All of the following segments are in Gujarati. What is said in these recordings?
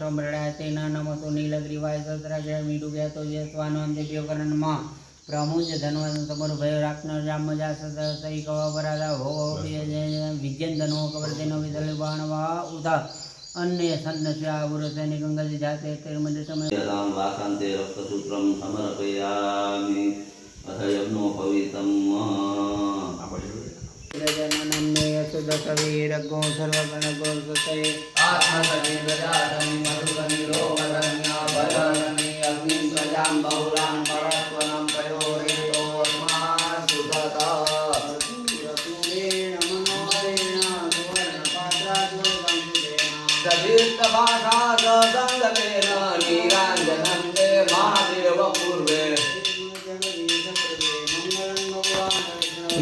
સંભ્રડાશેનામસો નીલગ્રીવાય સહસ્રાગ્રહ મીડુગ્યાતો યસ્વાનંદેભ્યોકરણમાં પ્રમુજ ધનવાન તમારું ભય રાખનાર રામજા સહી કવા પરાધા ભોગો વિજ્ઞાન ધનો કવર તેનો વિદલ બાણવા ઉધા અન્ય સન્નસ્યા વૃષેની ગંગાજી જાતે તેર મંદિર સમય રામ વાસંતે રક્તસૂત્રમ સમર્પયામિ અથ યજ્ઞો ભવિતમ ગજાનનમ યસુદતવીરગો સર્વગણગો સતે આત્મ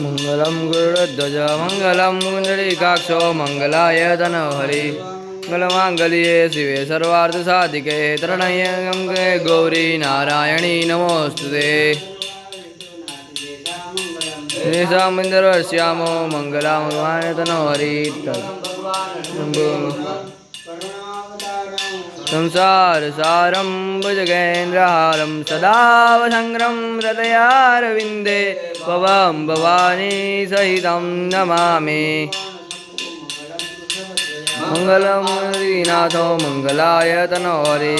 मङ्गलं गुरुध्वज मङ्गलं कुण्डलीकाक्षो मङ्गलाय धनहरि मङ्गलमाङ्गल्ये शिवे सर्वार्थसाधिके त्रणये गङ्गे गौरी नारायणी नमोऽस्तु ते श्रीशां विन्दरवस्यामो संसारसारं भुजगेन्द्रहारं सदावसङ्ग्रं सदासङ्ग्रं हृदय भवानी सहितं नमामि। मङ्गलं श्रीनाथो मङ्गलाय तनोरि